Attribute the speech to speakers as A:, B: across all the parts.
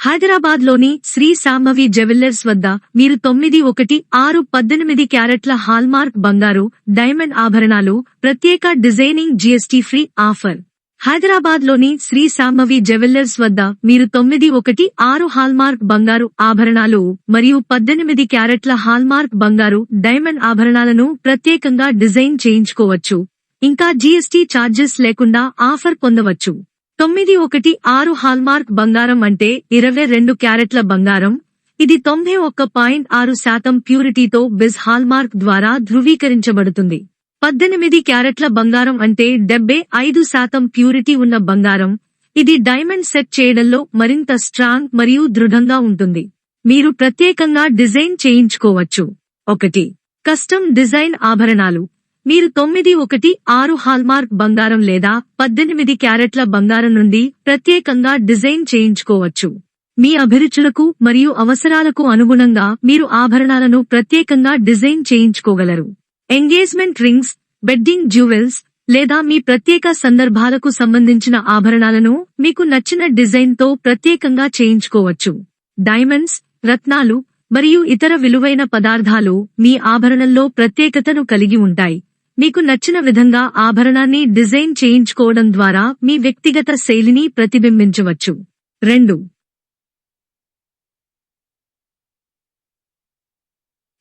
A: హైదరాబాద్లోని శ్రీ సాంభవి జ్యువెల్లర్స్ వద్ద మీరు తొమ్మిది ఒకటి ఆరు పద్దెనిమిది క్యారెట్ల హాల్మార్క్ బంగారు డైమండ్ ఆభరణాలు ప్రత్యేక డిజైనింగ్ జీఎస్టీ ఫ్రీ ఆఫర్. హైదరాబాద్లోని శ్రీ సాంభవి జ్యువెల్లర్స్ వద్ద మీరు తొమ్మిది ఒకటి ఆరు హాల్మార్క్ బంగారు ఆభరణాలు మరియు పద్దెనిమిది క్యారెట్ల హాల్మార్క్ బంగారు డైమండ్ ఆభరణాలను ప్రత్యేకంగా డిజైన్ చేయించుకోవచ్చు. ఇంకా జీఎస్టీ ఛార్జెస్ లేకుండా ఆఫర్ పొందవచ్చు. తొమ్మిది ఒకటి ఆరు హాల్మార్క్ బంగారం అంటే ఇరవై రెండు క్యారెట్ల బంగారం. ఇది తొంభై ఒక్క పాయింట్ ఆరు శాతం ప్యూరిటీతో బిజ్ హాల్మార్క్ ద్వారా ధృవీకరించబడుతుంది. పద్దెనిమిది క్యారెట్ల బంగారం అంటే డెబ్బై ఐదు శాతం ప్యూరిటీ ఉన్న బంగారం. ఇది డైమండ్ సెట్ చేయడంలో మరింత స్ట్రాంగ్ మరియు దృఢంగా ఉంటుంది. మీరు ప్రత్యేకంగా డిజైన్ చేయించుకోవచ్చు. ఒకటి. కస్టమ్ డిజైన్ ఆభరణాలు. మీరు తొమ్మిది ఒకటి ఆరు హాల్మార్క్ బంగారం లేదా పద్దెనిమిది క్యారెట్ల బంగారం నుండి ప్రత్యేకంగా డిజైన్ చేయించుకోవచ్చు. మీ అభిరుచులకు మరియు అవసరాలకు అనుగుణంగా మీరు ఆభరణాలను ప్రత్యేకంగా డిజైన్ చేయించుకోగలరు. ఎంగేజ్మెంట్ రింగ్స్ బెడ్డింగ్ జ్యువెల్స్ లేదా మీ ప్రత్యేక సందర్భాలకు సంబంధించిన ఆభరణాలను మీకు నచ్చిన డిజైన్తో ప్రత్యేకంగా చేయించుకోవచ్చు. డైమండ్స్ రత్నాలు మరియు ఇతర విలువైన పదార్థాలు మీ ఆభరణంలో ప్రత్యేకతను కలిగి ఉంటాయి. మీకు నచ్చిన విధంగా ఆభరణాన్ని డిజైన్ చేయించుకోవడం ద్వారా మీ వ్యక్తిగత శైలిని ప్రతిబింబించవచ్చు. రెండు.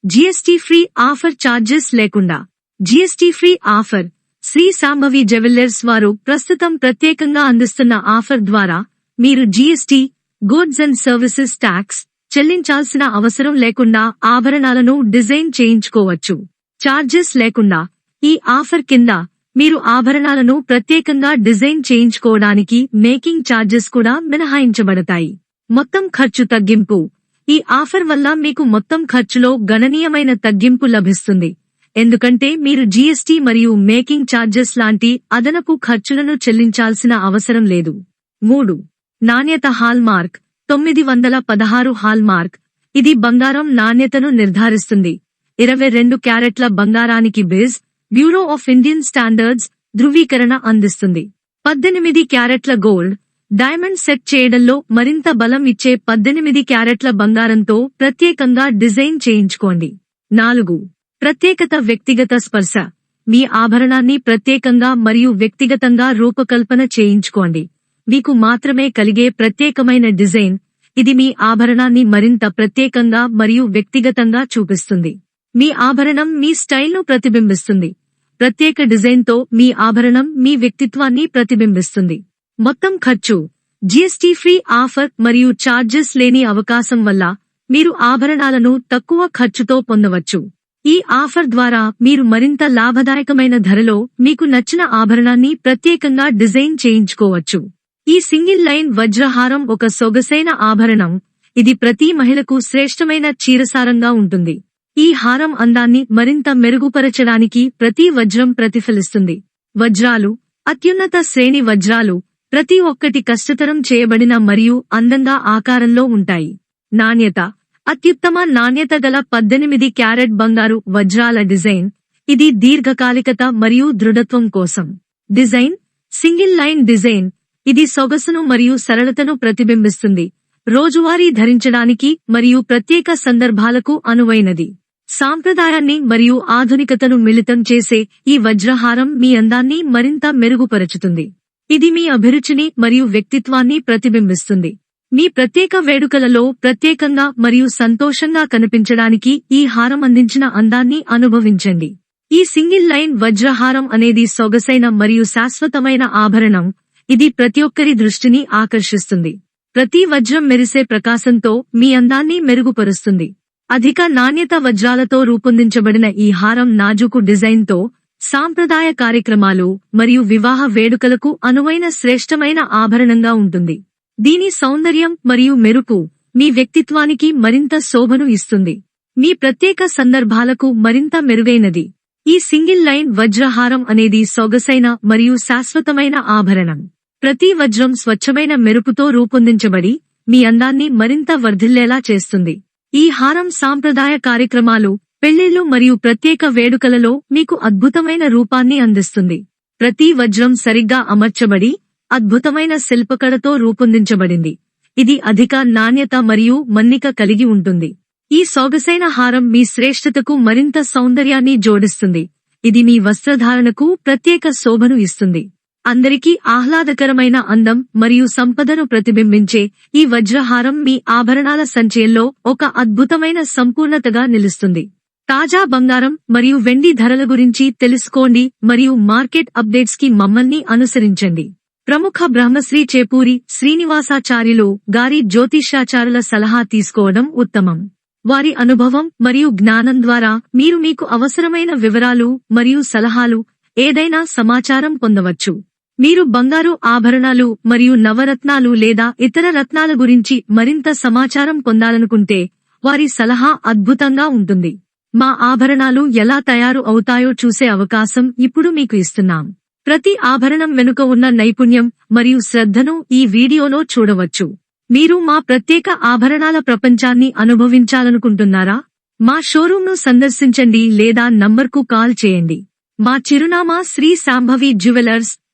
A: జీఎస్టీ ఫ్రీ ఆఫర్ ఛార్జెస్ లేకుండా GST free offer Shri Sambhavi jewellers వారు ప్రస్తుతం ప్రత్యేకంగా అందిస్తున్న ఆఫర్ ద్వారా మీరు GST goods and services tax చెల్లించాల్సిన అవసరం లేకుండా ఆభరణాలను డిజైన్ చేయించుకోవచ్చు. ఛార్జెస్ లేకుండా ఈ ఆఫర్ కింద మీరు ఆభరణాలను ప్రత్యేకంగా డిజైన్ చేయించుకోవడానికి మేకింగ్ ఛార్జెస్ కూడా మినహాయించబడతాయి. మొత్తం ఖర్చు తగ్గింపు. ఈ ఆఫర్ వల్ల మీకు మొత్తం ఖర్చులో గణనీయమైన తగ్గింపు లభిస్తుంది. ఎందుకంటే మీరు జీఎస్టీ మరియు మేకింగ్ ఛార్జెస్ లాంటి అదనపు ఖర్చులను చెల్లించాల్సిన అవసరం లేదు. మూడు. నాణ్యత హాల్మార్క్. తొమ్మిది వందల పదహారు హాల్మార్క్. ఇది బంగారం నాణ్యతను నిర్ధారిస్తుంది. ఇరవై రెండు క్యారెట్ల బంగారానికి base. Bureau of Indian standards ధృవీకరణ అందిస్తుంది. పద్దెనిమిది క్యారెట్ల గోల్డ్ డైమండ్ సెట్ చేయడంలో మరింత బలం ఇచ్చే పద్దెనిమిది క్యారెట్ల బంగారంతో ప్రత్యేకంగా డిజైన్ చేయించుకోండి. నాలుగు ప్రత్యేకత వ్యక్తిగత స్పర్శ. మీ ఆభరణాన్ని ప్రత్యేకంగా మరియు వ్యక్తిగతంగా రూపకల్పన చేయించుకోండి. మీకు మాత్రమే కలిగే ప్రత్యేకమైన డిజైన్ ఇది మీ ఆభరణాన్ని మరింత ప్రత్యేకంగా మరియు వ్యక్తిగతంగా చూపిస్తుంది. మీ ఆభరణం మీ స్టైల్ను ప్రతిబింబిస్తుంది. ప్రత్యేక డిజైన్తో మీ ఆభరణం మీ వ్యక్తిత్వాన్ని ప్రతిబింబిస్తుంది. మొత్తం ఖర్చు జీఎస్టీ ఫ్రీ ఆఫర్ మరియు ఛార్జెస్ లేని అవకాశం వల్ల మీరు ఆభరణాలను తక్కువ ఖర్చుతో పొందవచ్చు. ఈ ఆఫర్ ద్వారా మీరు మరింత లాభదాయకమైన ధరలో మీకు నచ్చిన ఆభరణాన్ని ప్రత్యేకంగా డిజైన్ చేయించుకోవచ్చు. ఈ సింగిల్ లైన్ వజ్రహారం ఒక సొగసైన ఆభరణం. ఇది ప్రతి మహిళకు శ్రేష్టమైన చీరసారంగా ఉంటుంది. ఈ హారం అందాన్ని మరింత మెరుగుపరచడానికి ప్రతి వజ్రం ప్రతిఫలిస్తుంది. వజ్రాలు అత్యున్నత శ్రేణి వజ్రాలు ప్రతి ఒక్కటి కష్టతరం చేయబడిన మరియు అందంగా ఆకారంలో ఉంటాయి. నాణ్యత అత్యుత్తమ నాణ్యత గల పద్దెనిమిది క్యారెట్ బంగారు వజ్రాల డిజైన్ ఇది దీర్ఘకాలికత మరియు దృఢత్వం కోసం. డిజైన్ సింగిల్ లైన్ డిజైన్ ఇది సొగసును మరియు సరళతను ప్రతిబింబిస్తుంది. రోజువారీ ధరించడానికి మరియు ప్రత్యేక సందర్భాలకు అనువైనది. సాంప్రదాయాన్ని మరియు ఆధునికతను మిళితం చేసే ఈ వజ్రహారం మీ అందాన్ని మరింత మెరుగుపరచుతుంది. ఇది మీ అభిరుచిని మరియు వ్యక్తిత్వాన్ని ప్రతిబింబిస్తుంది. మీ ప్రత్యేక వేడుకలలో ప్రత్యేకంగా మరియు సంతోషంగా కనిపించడానికి ఈ హారం అందించిన అందాన్ని అనుభవించండి. ఈ సింగిల్ లైన్ వజ్రహారం అనేది సొగసైన మరియు శాశ్వతమైన ఆభరణం. ఇది ప్రతి ఒక్కరి దృష్టిని ఆకర్షిస్తుంది. ప్రతి వజ్రం మెరిసే ప్రకాశంతో మీ అందాన్ని మెరుగుపరుస్తుంది. అధిక నాణ్యత వజ్రాలతో రూపొందించబడిన ఈ హారం నాజుకు డిజైన్తో సాంప్రదాయ కార్యక్రమాలు మరియు వివాహ వేడుకలకు అనువైన శ్రేష్టమైన ఆభరణంగా ఉంటుంది. దీని సౌందర్యం మరియు మెరుపు మీ వ్యక్తిత్వానికి మరింత శోభను ఇస్తుంది. మీ ప్రత్యేక సందర్భాలకు మరింత మెరుగైనది. ఈ సింగిల్ లైన్ వజ్రహారం అనేది సొగసైన మరియు శాశ్వతమైన ఆభరణం. ప్రతి వజ్రం స్వచ్ఛమైన మెరుపుతో రూపొందించబడి మీ అందాన్ని మరింత వర్ధిల్లేలా చేస్తుంది. ఈ హారం సాంప్రదాయ కార్యక్రమాలు పెళ్ళిళ్ళు మరియు ప్రత్యేక వేడుకలలో మీకు అద్భుతమైన రూపాన్ని అందిస్తుంది. ప్రతి వజ్రం సరిగ్గా అమర్చబడి అద్భుతమైన శిల్పకళతో రూపొందించబడింది. ఇది అధిక నాణ్యత మరియు మన్నిక కలిగి ఉంటుంది. ఈ సొగసైన హారం మీ శ్రేష్ఠతకు మరింత సౌందర్యాన్ని జోడిస్తుంది. ఇది మీ వస్త్రధారణకు ప్రత్యేక శోభను ఇస్తుంది. అందరికీ ఆహ్లాదకరమైన అందం మరియు సంపదను ప్రతిబింబించే ఈ వజ్రహారం మీ ఆభరణాల సంచయంలో ఒక అద్భుతమైన సంపూర్ణతగా నిలుస్తుంది. తాజా బంగారం మరియు వెండి ధరల గురించి తెలుసుకోండి మరియు మార్కెట్ అప్డేట్స్కి మమ్మల్ని అనుసరించండి. ప్రముఖ బ్రహ్మశ్రీ చేపూరి శ్రీనివాసాచార్యులు గారి జ్యోతిష్యాచారుల సలహా తీసుకోవడం ఉత్తమం. వారి అనుభవం మరియు జ్ఞానం ద్వారా మీరు మీకు అవసరమైన వివరాలు మరియు సలహాలు ఏదైనా సమాచారం పొందవచ్చు. మీరు బంగారు ఆభరణాలు మరియు నవరత్నాలు లేదా ఇతర రత్నాల గురించి మరింత సమాచారం పొందాలనుకుంటే వారి సలహా అద్భుతంగా ఉంటుంది. మా ఆభరణాలు ఎలా తయారు అవుతాయో చూసే అవకాశం ఇప్పుడు మీకు ఇస్తున్నాం. ప్రతి ఆభరణం వెనుక ఉన్న నైపుణ్యం మరియు శ్రద్ధను ఈ వీడియోలో చూడవచ్చు. మీరు మా ప్రత్యేక ఆభరణాల ప్రపంచాన్ని అనుభవించాలనుకుంటున్నారా? మా షోరూంను సందర్శించండి లేదా నంబర్కు కాల్ చేయండి. మా చిరునామా శ్రీ శాంభవి జ్యువెలర్స్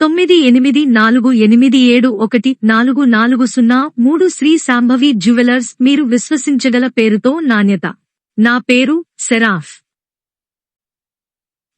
A: తొమ్మిది ఎనిమిది నాలుగు ఎనిమిది ఏడు ఒకటి నాలుగు నాలుగు సున్నా మూడు శ్రీ శాంభవి జ్యువెలర్స్ మీరు విశ్వసించగల పేరుతో నాణ్యత. నా పేరు సెరాఫ్.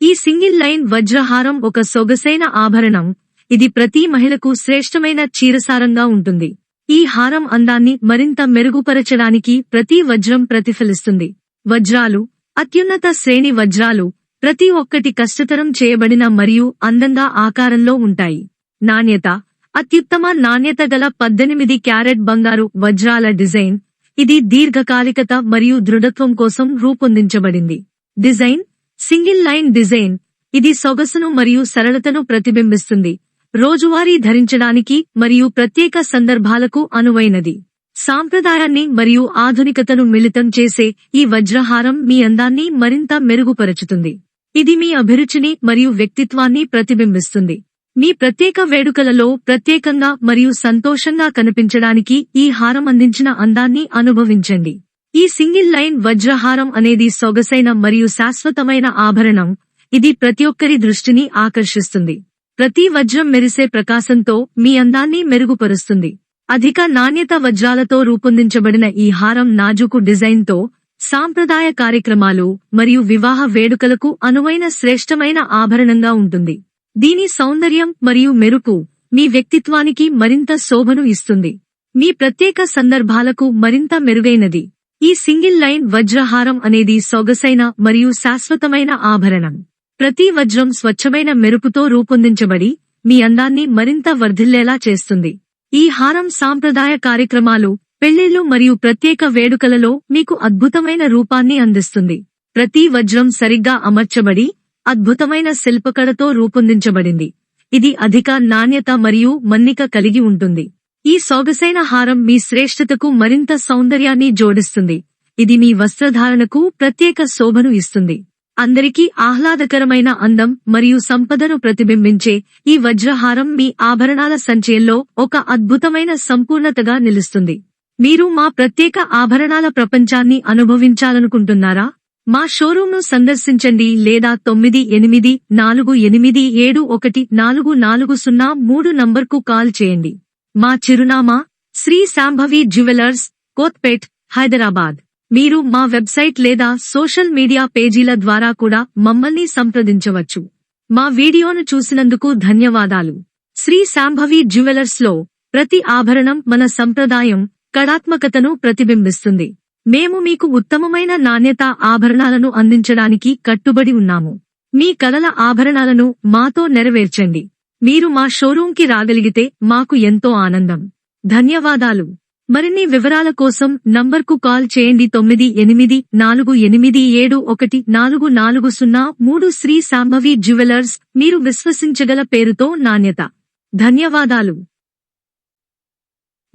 A: ఈ సింగిల్ లైన్ వజ్రహారం ఒక సొగసైన ఆభరణం. ఇది ప్రతి మహిళకు శ్రేష్టమైన చీరసారంగా ఉంటుంది. ఈ హారం అందాన్ని మరింత మెరుగుపరచడానికి ప్రతి వజ్రం ప్రతిఫలిస్తుంది. వజ్రాలు అత్యున్నత శ్రేణి వజ్రాలు ప్రతి ఒక్కటి కష్టతరం చేయబడిన మరియు అందంగా ఆకారంలో ఉంటాయి. నాణ్యత అత్యుత్తమ నాణ్యత గల పద్దెనిమిది క్యారెట్ బంగారు వజ్రాల డిజైన్ ఇది దీర్ఘకాలికత మరియు దృఢత్వం కోసం రూపొందించబడింది. డిజైన్ సింగిల్ లైన్ డిజైన్ ఇది సొగసును మరియు సరళతను ప్రతిబింబిస్తుంది. రోజువారీ ధరించడానికి మరియు ప్రత్యేక సందర్భాలకు అనువైనది. సాంప్రదాయాన్ని మరియు ఆధునికతను మిళితం చేసే ఈ వజ్రహారం మీ అందాన్ని మరింత మెరుగుపరచుతుంది. ఇది మీ అభిరుచిని మరియు వ్యక్తిత్వాన్ని ప్రతిబింబిస్తుంది. మీ ప్రత్యేక వేడుకలలో ప్రత్యేకంగా మరియు సంతోషంగా కనిపించడానికి ఈ హారం అందించిన అందాన్ని అనుభవించండి. ఈ సింగిల్ లైన్ వజ్రహారం అనేది సొగసైన మరియు శాశ్వతమైన ఆభరణం. ఇది ప్రతి ఒక్కరి దృష్టిని ఆకర్షిస్తుంది. ప్రతి వజ్రం మెరిసే ప్రకాశంతో మీ అందాన్ని మెరుగుపరుస్తుంది. అధిక నాణ్యత వజ్రాలతో రూపొందించబడిన ఈ హారం నాజుకు డిజైన్తో సాంప్రదాయ కార్యక్రమాలు మరియు వివాహ వేడుకలకు అనువైన శ్రేష్టమైన ఆభరణంగా ఉంటుంది. దీని సౌందర్యం మరియు మెరుపు మీ వ్యక్తిత్వానికి మరింత శోభను ఇస్తుంది. మీ ప్రత్యేక సందర్భాలకు మరింత మెరుగైనది. ఈ సింగిల్ లైన్ వజ్రహారం అనేది సొగసైన మరియు శాశ్వతమైన ఆభరణం. ప్రతి వజ్రం స్వచ్ఛమైన మెరుపుతో రూపొందించబడి మీ అందాన్ని మరింత వర్ధిల్లేలా చేస్తుంది. ఈ హారం సాంప్రదాయ కార్యక్రమాలు పెళ్ళిళ్ళు మరియు ప్రత్యేక వేడుకలలో మీకు అద్భుతమైన రూపాన్ని అందిస్తుంది. ప్రతి వజ్రం సరిగ్గా అమర్చబడి అద్భుతమైన శిల్పకళతో రూపొందించబడింది. ఇది అధిక నాణ్యత మరియు మన్నిక కలిగి ఉంటుంది. ఈ సొగసైన హారం మీ శ్రేష్ఠతకు మరింత సౌందర్యాన్ని జోడిస్తుంది. ఇది మీ వస్త్రధారణకు ప్రత్యేక శోభను ఇస్తుంది. అందరికీ ఆహ్లాదకరమైన అందం మరియు సంపదను ప్రతిబింబించే ఈ వజ్రహారం మీ ఆభరణాల సంచయంలో ఒక అద్భుతమైన సంపూర్ణతగా నిలుస్తుంది. మీరు మా ప్రత్యేక ఆభరణాల ప్రపంచాన్ని అనుభవించాలనుకుంటున్నారా? మా షోరూంను సందర్శించండి లేదా తొమ్మిది ఎనిమిది నాలుగు ఎనిమిది ఏడు ఒకటి నాలుగు నాలుగు సున్నా మూడు నంబర్కు కాల్ చేయండి. మా చిరునామా శ్రీ శాంభవి జ్యువెలర్స్ కోత్పేట్ హైదరాబాద్. మీరు మా వెబ్సైట్ లేదా సోషల్ మీడియా పేజీల ద్వారా కూడా మమ్మల్ని సంప్రదించవచ్చు. మా వీడియోను చూసినందుకు ధన్యవాదాలు. శ్రీ శాంభవి జ్యువెలర్స్లో ప్రతి ఆభరణం మన సంప్రదాయం కళాత్మకతను ప్రతిబింబిస్తుంది. మేము మీకు ఉత్తమమైన నాణ్యత ఆభరణాలను అందించడానికి కట్టుబడి ఉన్నాము. మీ కలల ఆభరణాలను మాతో నెరవేర్చండి. మీరు మా షోరూంకి రాగలిగితే మాకు ఎంతో ఆనందం. ధన్యవాదాలు. మరిన్ని వివరాల కోసం నంబర్కు కాల్ చేయండి తొమ్మిది ఎనిమిది నాలుగు ఎనిమిది ఏడు ఒకటి నాలుగు నాలుగు సున్నా మూడు శ్రీ సాంభవి జ్యువెలర్స్. మీరు విశ్వసించగల పేరుతో నాణ్యత. ధన్యవాదాలు.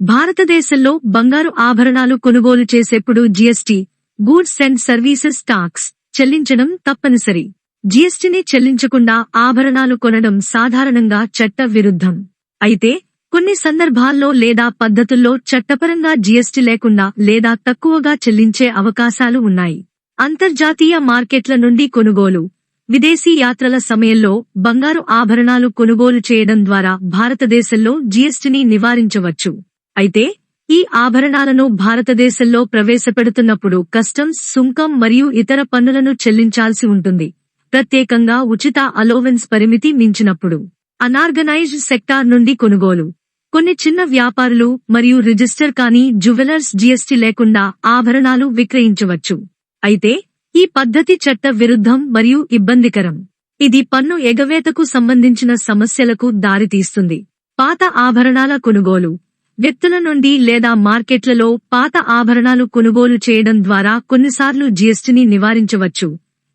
A: భారతదేశంలో బంగారు ఆభరణాలు కొనుగోలు చేసేప్పుడు GST goods and services tax చెల్లించడం తప్పనిసరి. జీఎస్టీని చెల్లించకుండా ఆభరణాలు కొనడం సాధారణంగా చట్ట విరుద్ధం అయితే కొన్ని సందర్భాల్లో లేదా పద్ధతుల్లో చట్టపరంగా జీఎస్టీ లేకుండా లేదా తక్కువగా చెల్లించే అవకాశాలు ఉన్నాయి. అంతర్జాతీయ మార్కెట్ల నుండి కొనుగోలు విదేశీ యాత్రల సమయంలో బంగారు ఆభరణాలు కొనుగోలు చేయడం ద్వారా భారతదేశంలో జీఎస్టీని నివారించవచ్చు. అయితే ఈ ఆభరణాలను భారతదేశంలో ప్రవేశపెడుతున్నప్పుడు కస్టమ్స్ సుంకం మరియు ఇతర పన్నులను చెల్లించాల్సి ఉంటుంది. ప్రత్యేకంగా ఉచిత అలోవెన్స్ పరిమితి మించినప్పుడు. అనార్గనైజ్డ్ సెక్టార్ నుండి కొనుగోలు. కొన్ని చిన్న వ్యాపారులు మరియు రిజిస్టర్ కాని జ్యువెలర్స్ జీఎస్టీ లేకుండా ఆభరణాలు విక్రయించవచ్చు. అయితే ఈ పద్ధతి చట్ట విరుద్ధం మరియు ఇబ్బందికరం. ఇది పన్ను ఎగవేతకు సంబంధించిన సమస్యలకు దారితీస్తుంది. పాత ఆభరణాల కొనుగోలు. వ్యక్తుల నుండి లేదా మార్కెట్లలో పాత ఆభరణాలు కొనుగోలు చేయడం ద్వారా కొన్నిసార్లు జీఎస్టీని నివారించవచ్చు.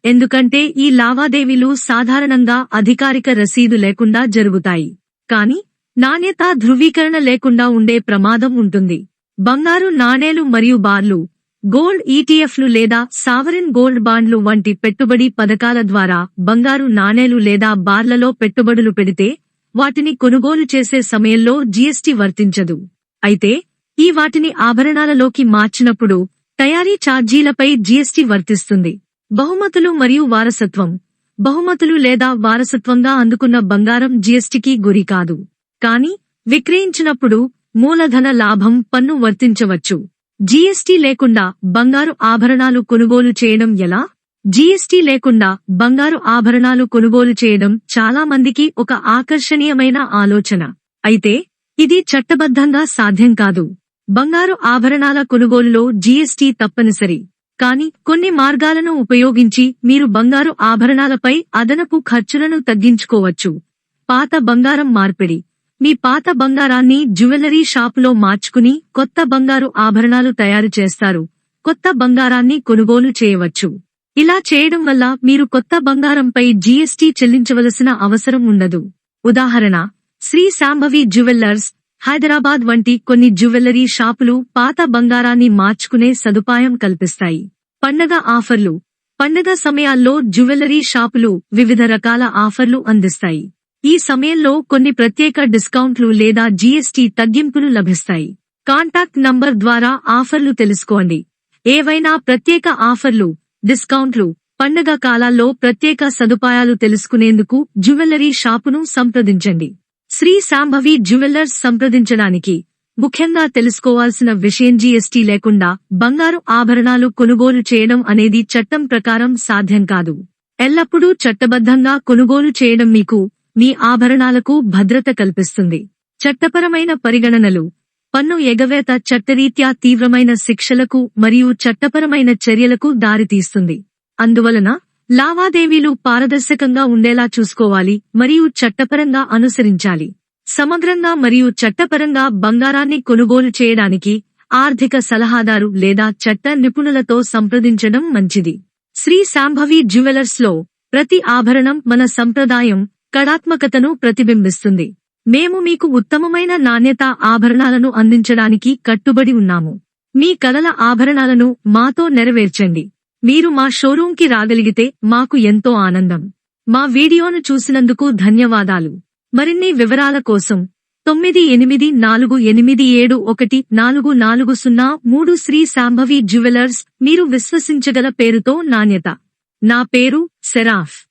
A: ఎందుకంటే ఈ లావాదేవీలు సాధారణంగా అధికారిక రసీదు లేకుండా జరుగుతాయి. కానీ నాణ్యత ధృవీకరణ లేకుండా ఉండే ప్రమాదం ఉంటుంది. బంగారు నాణేలు మరియు బార్లు గోల్డ్ ఈటీఎఫ్లు లేదా సావరిన్ గోల్డ్ బాండ్లు వంటి పెట్టుబడి పథకాల ద్వారా బంగారు నాణేలు లేదా బార్లలో పెట్టుబడులు పెడితే వాటిని కొనుగోలు చేసే సమయంలో జీఎస్టీ వర్తించదు. అయితే ఈ వాటిని ఆభరణాలలోకి మార్చినప్పుడు తయారీ ఛార్జీలపై జీఎస్టీ వర్తిస్తుంది. బహుమతులు మరియు వారసత్వం. బహుమతులు లేదా వారసత్వంగా అందుకున్న బంగారం జీఎస్టీకి గురి కాదు. కానీ విక్రయించినప్పుడు మూలధన లాభం పన్ను వర్తించవచ్చు. జీఎస్టీ లేకుండా బంగారు ఆభరణాలు కొనుగోలు చేయడం ఎలా? జీఎస్టీ లేకుండా బంగారు ఆభరణాలు కొనుగోలు చేయడం చాలా మందికి ఒక ఆకర్షణీయమైన ఆలోచన. అయితే ఇది చట్టబద్ధంగా సాధ్యం కాదు. బంగారు ఆభరణాల కొనుగోలులో జీఎస్టీ తప్పనిసరి. కాని కొన్ని మార్గాలను ఉపయోగించి మీరు బంగారు ఆభరణాలపై అదనపు ఖర్చులను తగ్గించుకోవచ్చు. పాత బంగారం మార్పిడి. మీ పాత బంగారాన్ని జ్యువెలరీ షాపులో మార్చుకుని కొత్త బంగారు ఆభరణాలు తయారు చేస్తారు. కొత్త బంగారాన్ని కొనుగోలు చేయవచ్చు. ఇలా చేయడం వల్ల మీరు కొత్త బంగారంపై జీఎస్టీ చెల్లించవలసిన అవసరం ఉండదు. ఉదాహరణ శ్రీ శాంభవి జ్యువెల్లర్స్ హైదరాబాద్ వంటి కొన్ని జ్యువెలరీ షాపులు పాత బంగారాన్ని మార్చుకునే సదుపాయం కల్పిస్తాయి. పండగ ఆఫర్లు పండగ సమయాల్లో జ్యువెల్లరీ షాపులు వివిధ రకాల ఆఫర్లు అందిస్తాయి. ఈ సమయంలో కొన్ని ప్రత్యేక డిస్కౌంట్లు లేదా జీఎస్టీ తగ్గింపులు లభిస్తాయి. కాంటాక్ట్ నంబర్ ద్వారా ఆఫర్లు తెలుసుకోండి. ఏవైనా ప్రత్యేక ఆఫర్లు డిస్కౌంట్లు. పండగ కాలాల్లో ప్రత్యేక సదుపాయాలు తెలుసుకునేందుకు జ్యువెలరీ షాపును సంప్రదించండి. శ్రీ శాంభవి జ్యువెల్లర్స్ సంప్రదించడానికి ముఖ్యంగా తెలుసుకోవాల్సిన విషయం జీఎస్టీ లేకుండా బంగారు ఆభరణాలు కొనుగోలు చేయడం అనేది చట్టం ప్రకారం సాధ్యం కాదు. ఎల్లప్పుడూ చట్టబద్ధంగా కొనుగోలు చేయడం మీకు మీ ఆభరణాలకు భద్రత కల్పిస్తుంది. చట్టపరమైన పరిగణనలు పన్ను ఎగవేత చట్టరీత్యా తీవ్రమైన శిక్షలకు మరియు చట్టపరమైన చర్యలకు దారితీస్తుంది. అందువలన లావాదేవీలు పారదర్శకంగా ఉండేలా చూసుకోవాలి మరియు చట్టపరంగా అనుసరించాలి. సమగ్రంగా మరియు చట్టపరంగా బంగారాన్ని కొనుగోలు చేయడానికి ఆర్థిక సలహాదారు లేదా చట్ట నిపుణులతో సంప్రదించడం మంచిది. శ్రీ శాంభవి జ్యువెలర్స్లో ప్రతి ఆభరణం మన సంప్రదాయం కళాత్మకతను ప్రతిబింబిస్తుంది. మేము మీకు ఉత్తమమైన నాణ్యత ఆభరణాలను అందించడానికి కట్టుబడి ఉన్నాము. మీ కలల ఆభరణాలను మాతో నెరవేర్చండి. మీరు మా షోరూంకి రాగలిగితే మాకు ఎంతో ఆనందం. మా వీడియోను చూసినందుకు ధన్యవాదాలు. మరిన్ని వివరాల కోసం తొమ్మిది ఎనిమిది నాలుగు ఎనిమిది ఏడు ఒకటి నాలుగు నాలుగు సున్నా మూడు శ్రీ శాంభవి జ్యువెలర్స్ మీరు విశ్వసించగల పేరుతో నాణ్యత. నా పేరు సెరాఫ్.